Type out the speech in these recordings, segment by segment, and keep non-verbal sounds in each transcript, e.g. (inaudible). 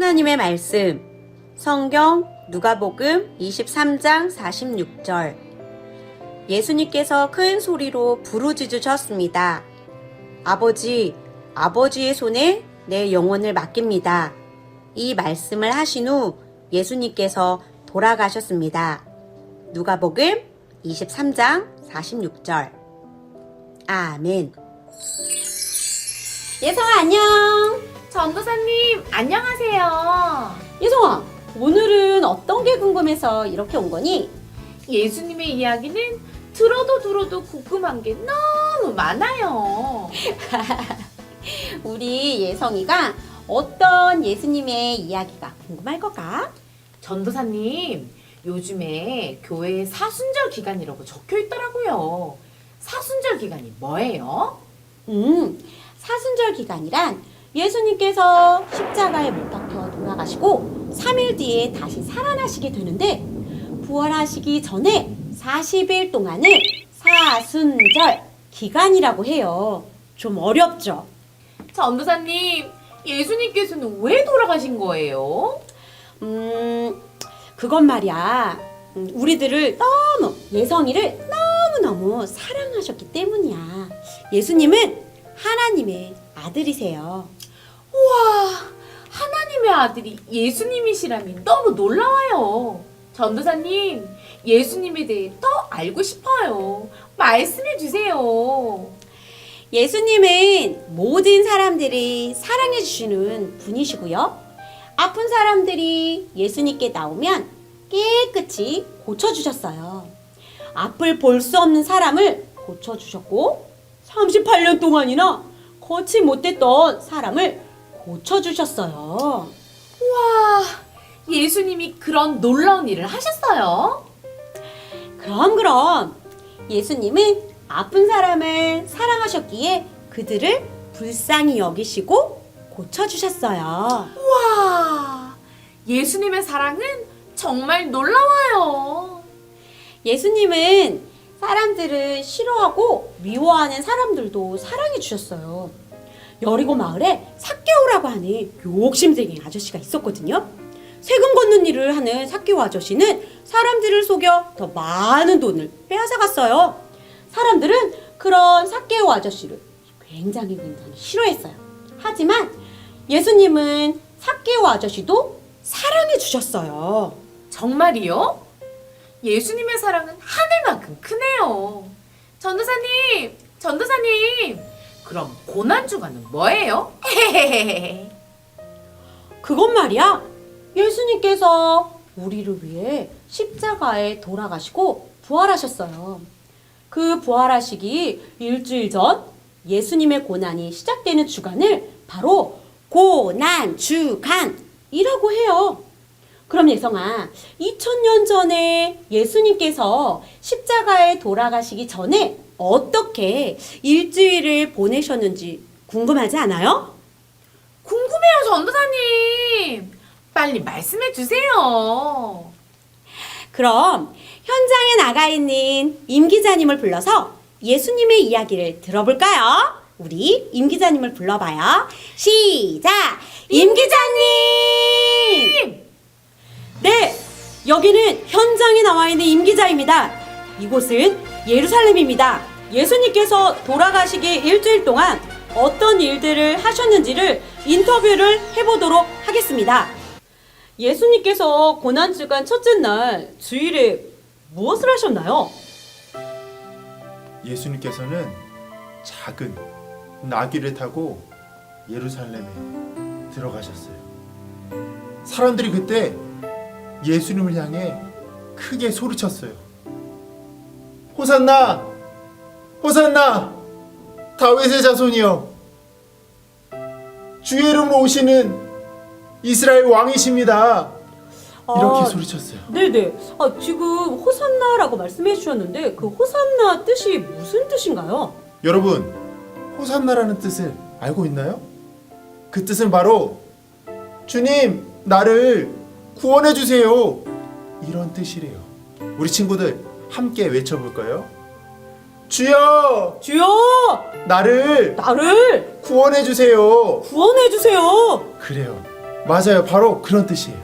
하나님의 말씀 성경 누가복음 23장 46절 예수님께서 큰 소리로 부르짖으셨습니다. 아버지, 아버지의 손에 내 영혼을 맡깁니다. 이 말씀을 하신 후 예수님께서 돌아가셨습니다. 누가복음 23장 46절 아멘 예성아 안녕 전도사님, 안녕하세요. 예성아, 오늘은 어떤 게 궁금해서 이렇게 온 거니? 예수님의 이야기는 들어도 들어도 궁금한 게 너무 많아요. (laughs) 우리 예성이가 어떤 예수님의 이야기가 궁금할 걸까? 전도사님, 요즘에 교회에 사순절 기간이라고 적혀 있더라고요. 사순절 기간이 뭐예요? 음, 사순절 기간이란 예수님께서 십자가에 못 박혀 돌아가시고 3일 뒤에 다시 살아나시게 되는데 부활하시기 전에 40일 동안을 사순절 기간이라고 해요. 좀 어렵죠? 전도사님, 예수님께서는 왜 돌아가신 거예요? 음, 그건 말이야. 음, 우리들을 너무, 예성이를 너무너무 사랑하셨기 때문이야. 예수님은 하나님의 아들이세요. 우와, 하나님의 아들이 예수님이시라니 너무 놀라워요. 전도사님, 예수님에 대해 더 알고 싶어요. 말씀해 주세요. 예수님은 모든 사람들이 사랑해 주시는 분이시고요. 아픈 사람들이 예수님께 나오면 깨끗이 고쳐주셨어요. 앞을 볼 수 없는 사람을 고쳐주셨고, 38년 동안이나 걷지 못했던 사람을 고쳐주셨어요. 우와, 예수님이 그런 놀라운 일을 하셨어요. 그럼, 그럼. 예수님은 아픈 사람을 사랑하셨기에 그들을 불쌍히 여기시고 고쳐주셨어요. 우와, 예수님의 사랑은 정말 놀라워요. 예수님은 사람들을 싫어하고 미워하는 사람들도 사랑해 주셨어요. 여리고 마을에 사개오라고 하는 욕심쟁이 아저씨가 있었거든요. 세금 걷는 일을 하는 사개오 아저씨는 사람들을 속여 더 많은 돈을 빼앗아 갔어요. 사람들은 그런 사개오 아저씨를 굉장히 굉장히 싫어했어요. 하지만 예수님은 사개오 아저씨도 사랑해 주셨어요. 정말이요? 예수님의 사랑은 하늘만큼 크네요. 전도사님, 전도사님, 그럼 고난주간은 뭐예요? 그건 말이야. 예수님께서 우리를 위해 십자가에 돌아가시고 부활하셨어요. 그 부활하시기 일주일 전 예수님의 고난이 시작되는 주간을 바로 고난 주간이라고 해요. 그럼 예성아, 2000년 전에 예수님께서 십자가에 돌아가시기 전에 어떻게 일주일을 보내셨는지 궁금하지 않아요? 궁금해요, 전도사님. 빨리 말씀해 주세요. 그럼 현장에 나가 있는 임 기자님을 불러서 예수님의 이야기를 들어볼까요? 우리 임 기자님을 불러봐요. 시작! 임 기자님! 네, 여기는 현장에 나와 있는 임 기자입니다. 이곳은 예루살렘입니다. 예수님께서 돌아가시기 일주일 동안 어떤 일들을 하셨는지를 인터뷰를 해보도록 하겠습니다. 예수님께서 고난주간 첫째 날 주일에 무엇을 하셨나요? 예수님께서는 작은 나귀를 타고 예루살렘에 들어가셨어요. 사람들이 그때 예수님을 향해 크게 소리쳤어요. 호산나! 호산나! 다윗의 자손이여! 주의 이름으로 오시는 이스라엘 왕이십니다. 이렇게 아, 소리쳤어요. 네네. 아, 지금 호산나라고 말씀해 주셨는데 그 호산나 뜻이 무슨 뜻인가요? 여러분, 호산나라는 뜻을 알고 있나요? 그 뜻은 바로 주님, 나를 구원해 주세요. 이런 뜻이래요. 우리 친구들 함께 외쳐볼까요? 주여, 주여! 나를 나를 구원해 주세요. 구원해 주세요. 그래요. 맞아요. 바로 그런 뜻이에요.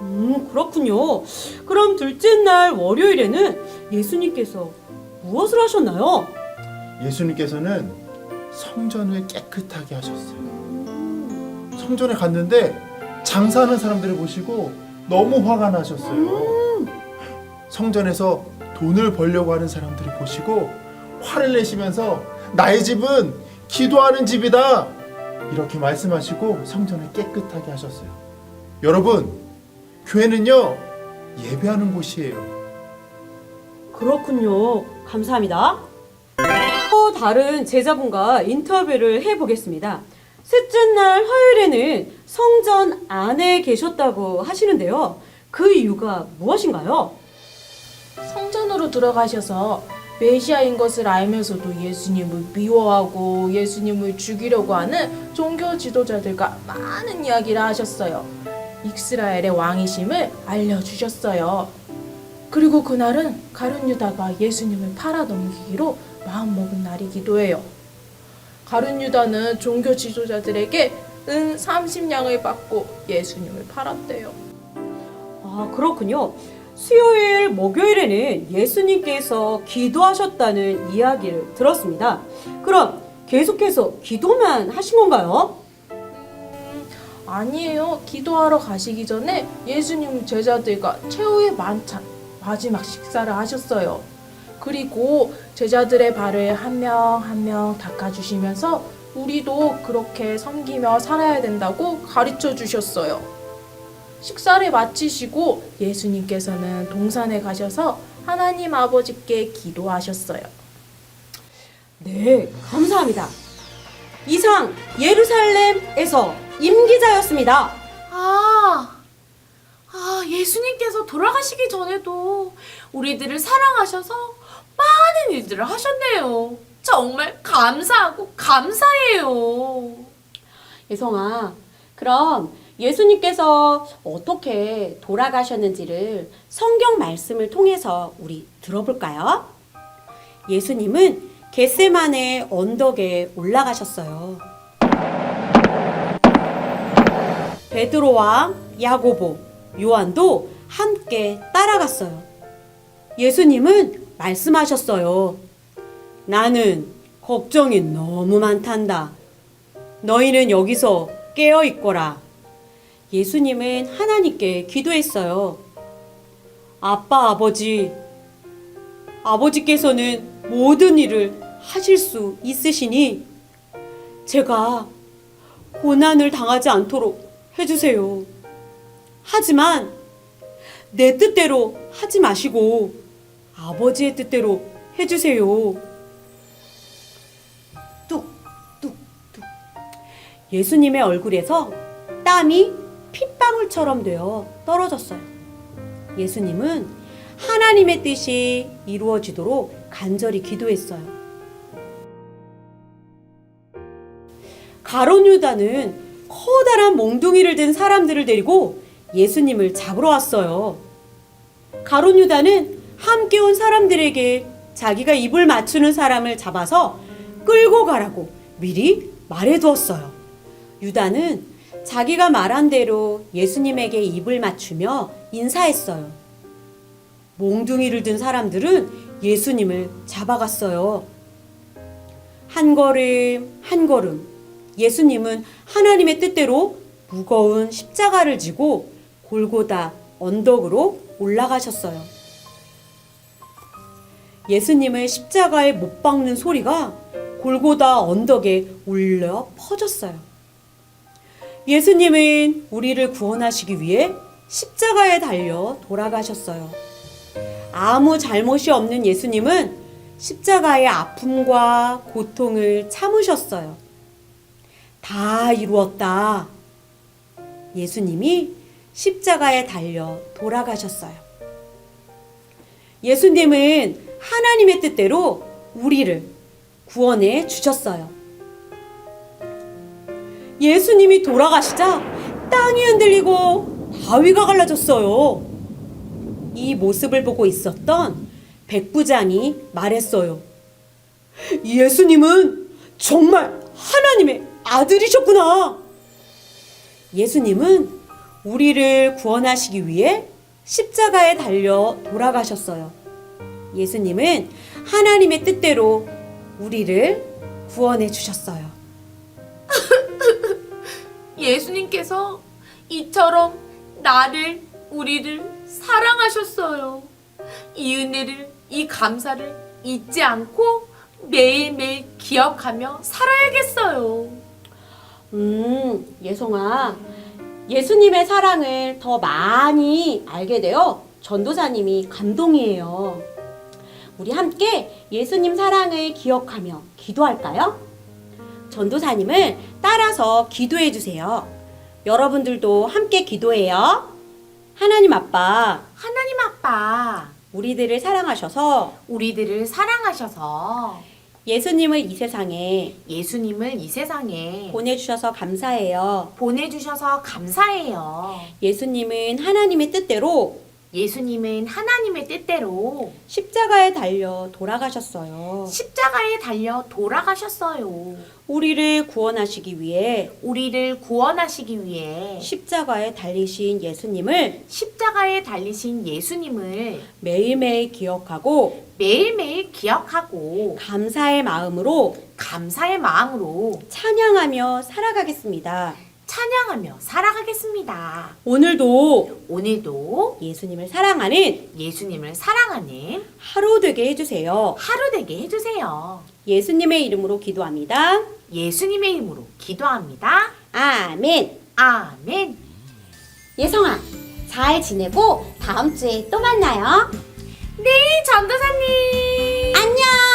음, 그렇군요. 그럼 둘째 날 월요일에는 예수님께서 무엇을 하셨나요? 예수님께서는 성전을 깨끗하게 하셨어요. 성전에 갔는데 장사하는 사람들을 보시고 너무 화가 나셨어요. 성전에서 돈을 벌려고 하는 사람들을 보시고 화를 내시면서 나의 집은 기도하는 집이다. 이렇게 말씀하시고 성전을 깨끗하게 하셨어요. 여러분, 교회는요, 예배하는 곳이에요. 그렇군요. 감사합니다. 또 다른 제자분과 인터뷰를 해보겠습니다. 셋째 날 화요일에는 성전 안에 계셨다고 하시는데요. 그 이유가 무엇인가요? 성전으로 들어가셔서 메시아인 것을 알면서도 예수님을 미워하고 예수님을 죽이려고 하는 종교 지도자들과 많은 이야기를 하셨어요. 이스라엘의 왕이심을 알려주셨어요. 그리고 그날은 가룟 유다가 예수님을 팔아넘기기로 마음먹은 날이기도 해요. 가룟 유다는 종교 지도자들에게 은 30냥을 받고 예수님을 팔았대요. 아, 그렇군요. 수요일, 목요일에는 예수님께서 기도하셨다는 이야기를 들었습니다. 그럼 계속해서 기도만 하신 건가요? 아니에요. 기도하러 가시기 전에 예수님 제자들과 최후의 만찬, 마지막 식사를 하셨어요. 그리고 제자들의 발을 한 명 한 명 닦아주시면서 우리도 그렇게 섬기며 살아야 된다고 가르쳐 주셨어요. 식사를 마치시고 예수님께서는 동산에 가셔서 하나님 아버지께 기도하셨어요. 네, 감사합니다. 이상 예루살렘에서 임기자였습니다. 아, 아, 예수님께서 돌아가시기 전에도 우리들을 사랑하셔서 많은 일들을 하셨네요. 정말 감사하고 감사해요. 예성아, 그럼 예수님께서 어떻게 돌아가셨는지를 성경 말씀을 통해서 우리 들어볼까요? 예수님은 겟세만의 언덕에 올라가셨어요. 베드로와 야고보, 요한도 함께 따라갔어요. 예수님은 말씀하셨어요. 나는 걱정이 너무 많단다. 너희는 여기서 깨어 있거라. 예수님은 하나님께 기도했어요. 아빠, 아버지, 아버지께서는 모든 일을 하실 수 있으시니 제가 고난을 당하지 않도록 해주세요. 하지만 내 뜻대로 하지 마시고 아버지의 뜻대로 해주세요. 뚝, 뚝, 뚝. 예수님의 얼굴에서 땀이 핏방울처럼 되어 떨어졌어요. 예수님은 하나님의 뜻이 이루어지도록 간절히 기도했어요. 가론 유다는 커다란 몽둥이를 든 사람들을 데리고 예수님을 잡으러 왔어요. 가론 유다는 함께 온 사람들에게 자기가 입을 맞추는 사람을 잡아서 끌고 가라고 미리 말해두었어요. 유다는 자기가 말한 대로 예수님에게 입을 맞추며 인사했어요. 몽둥이를 든 사람들은 예수님을 잡아갔어요. 한 걸음 한 걸음 예수님은 하나님의 뜻대로 무거운 십자가를 지고 골고다 언덕으로 올라가셨어요. 예수님을 십자가에 못 박는 소리가 골고다 언덕에 울려 퍼졌어요. 예수님은 우리를 구원하시기 위해 십자가에 달려 돌아가셨어요. 아무 잘못이 없는 예수님은 십자가의 아픔과 고통을 참으셨어요. 다 이루었다. 예수님이 십자가에 달려 돌아가셨어요. 예수님은 하나님의 뜻대로 우리를 구원해 주셨어요. 예수님이 돌아가시자 땅이 흔들리고 바위가 갈라졌어요. 이 모습을 보고 있었던 백부장이 말했어요. 예수님은 정말 하나님의 아들이셨구나. 예수님은 우리를 구원하시기 위해 십자가에 달려 돌아가셨어요. 예수님은 하나님의 뜻대로 우리를 구원해 주셨어요. (laughs) 예수님께서 이처럼 나를, 우리를 사랑하셨어요. 이 은혜를, 이 감사를 잊지 않고 매일매일 기억하며 살아야겠어요. 음, 예송아. 예수님의 사랑을 더 많이 알게 되어 전도사님이 감동이에요. 우리 함께 예수님 사랑을 기억하며 기도할까요? 전도사님을 따라서 기도해 주세요. 여러분들도 함께 기도해요. 하나님 아빠, 하나님 아빠, 우리들을 사랑하셔서 우리들을 사랑하셔서 예수님을 이 세상에 예수님을 이 세상에 보내주셔서 감사해요. 보내주셔서 감사해요. 예수님은 하나님의 뜻대로 예수님은 하나님의 뜻대로 십자가에 달려 돌아가셨어요. 십자가에 달려 돌아가셨어요. 우리를 구원하시기 위해 우리를 구원하시기 위해 십자가에 달리신 예수님을 십자가에 달리신 예수님을 매일매일 기억하고 매일매일 기억하고 감사의 마음으로 감사의 마음으로 찬양하며 살아가겠습니다. 찬양하며 살아가겠습니다. 오늘도 오늘도 예수님을 사랑하는 예수님을 사랑하는 하루 되게 해주세요. 하루 되게 해주세요. 예수님의 이름으로 기도합니다. 예수님의 이름으로 기도합니다. 아멘. 아멘. 예성아, 잘 지내고 다음 주에 또 만나요. 네, 전도사님. 안녕.